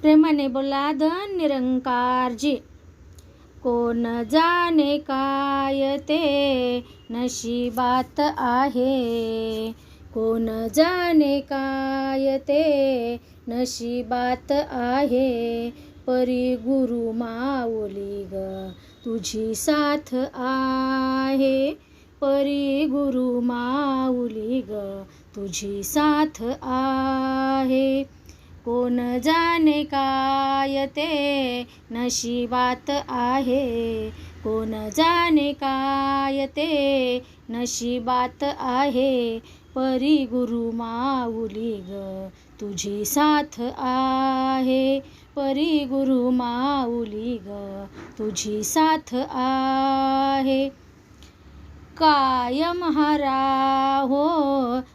प्रेमाने बोला धन निरंकारजी. कोण जाणे काय ते? नशिबात आहे. कोण जाणे काय ते? नशिबात आहे. परी गुरु माऊली ग तुझी साथ आहे. परी गुरु माऊली ग तुझी साथ आहे. कोण जाणे काय ते? नशिबात आहे. कोण जाणे काय ते? नशिबात आहे. परी गुरु माऊली ग तुझी साथ आहे. परी गुरु माऊली ग तुझी साथ आहे. कायम हरा हो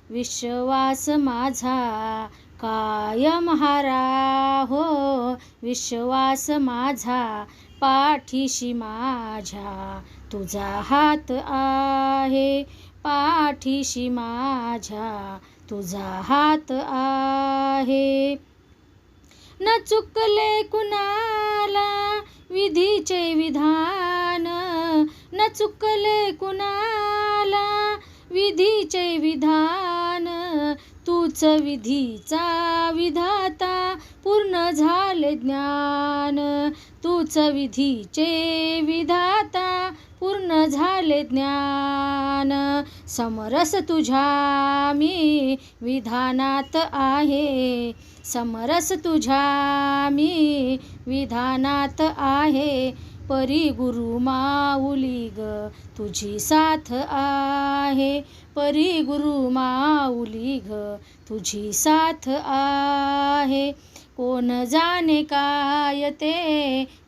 विश्वास माझा कायम हारा हो विश्वास माझा पाठीशी माझ्या. तुझा हात आहे पाठीशी माझ्या. तुझा हात आहे. न चुकले कुणाला विधीचे विधान? न चुकले कुणाला विधीचे विधान? तूच विधीचा विधाता पूर्ण झाले ज्ञान. तूच विधीचे विधाता पूर्ण झाले ज्ञान. समरस तुझ्या मी विधानात आहे. समरस तुझ्या मी विधानात आहे. परी गुरु माऊली ग तुझी साथ आहे. परी गुरु माऊली ग तुझी साथ आहे. कोण जाणे काय ते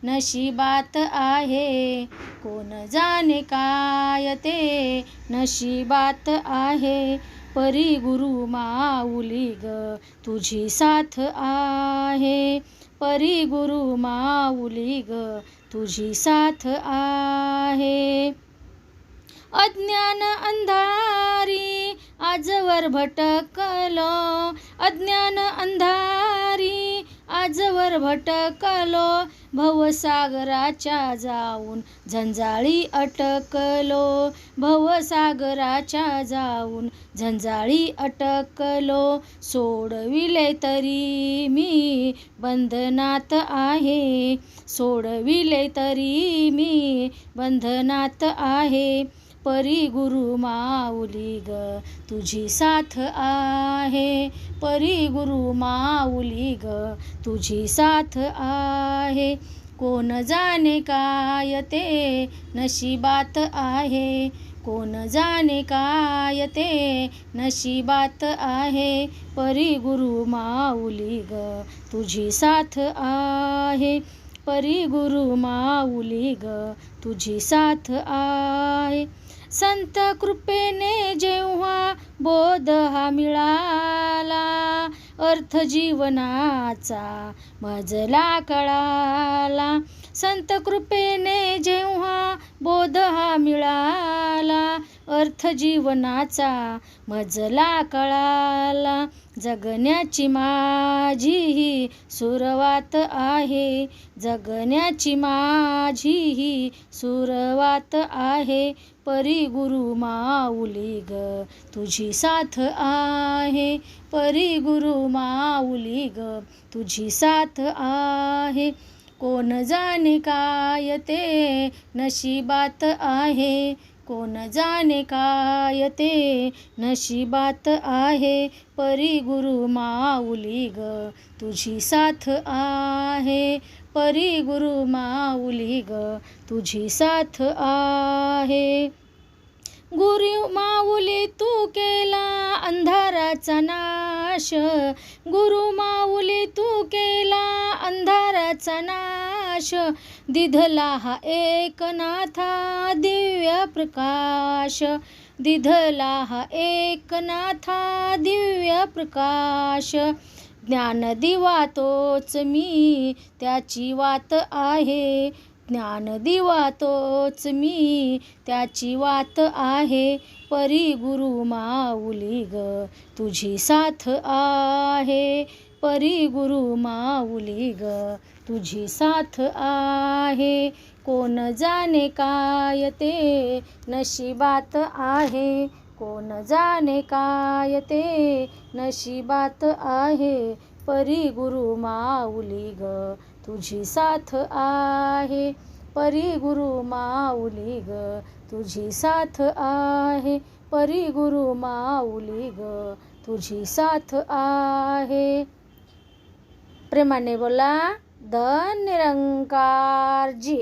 नशिबात आहे. कोण जाणे काय ते नशिबात आहे. परी गुरु माऊली ग तुझी साथ आहे. परी गुरु माऊली ग तुझी साथ आहे. अज्ञान अंधारी आजवर भटकलो. अज्ञान अंधारी आजवर भटकलो भवसागराच्या जाऊन झंझाळी अटकलो भवसागराच्या जाऊन झंझाळी अटकलो. सोडविले तरी मी बंधनात आहे सोडविले तरी मी बंधनात आहे. परी गुरु माऊली ग तुझी साथ आहे. परी गुरु माऊली ग तुझी साथ आहे. कोण जाणे काय ते नशिबात आहे. कोण जाणे काय ते नशिबात आहे. परी गुरु माऊली ग तुझी साथ आहे. परी गुरु माऊली ग तुझी साथ आय संत कृपेने जेव्हा बोध हा मिळाला अर्थ जीवनाचा मजला कळाला. संत कृपेने जेव्हा बोध हा मिळाला अर्थ जीवनाचा मजला कळाला. जगण्याची माझी ही सुरवात आहे. जगण्याची माझी ही सुरवात आहे. परी गुरु माऊली ग तुझी साथ आहे. परी गुरु माऊली ग तुझी साथ आहे. कोण जाणे काय ते नशिबात आहे. कोण जाणे काय ते? नशिबात आहे परी गुरु माऊली ग. तुझी साथ आहे परी गुरु माऊली ग. तुझी साथ आहे. गुरु माऊली तू केला अंधाराचा नाश. गुरु माऊली तू केला अंधाराचा नाश. दिधला हा एकनाथा दिव्य प्रकाश. दिधला हा एकनाथा दिव्य प्रकाश. ज्ञान दिवा तोच मी त्याची वात आहे. ज्ञान दिवा तोच मी त्याची वात आहे. परी गुरु माऊली ग तुझी साथ आहे. परी गुरु माऊली ग तुझी साथ आहे. कोण जाणे काय ते? नशिबात आहे. कोण जाणे काय ते? नशिबात आहे. परी गुरु माऊली ग तुझी साथ आहे. परी गुरु माऊली ग तुझी साथ आहे. परी गुरु माऊली ग तुझी साथ आहे. प्रेमाने बोला. धन निरंकार जी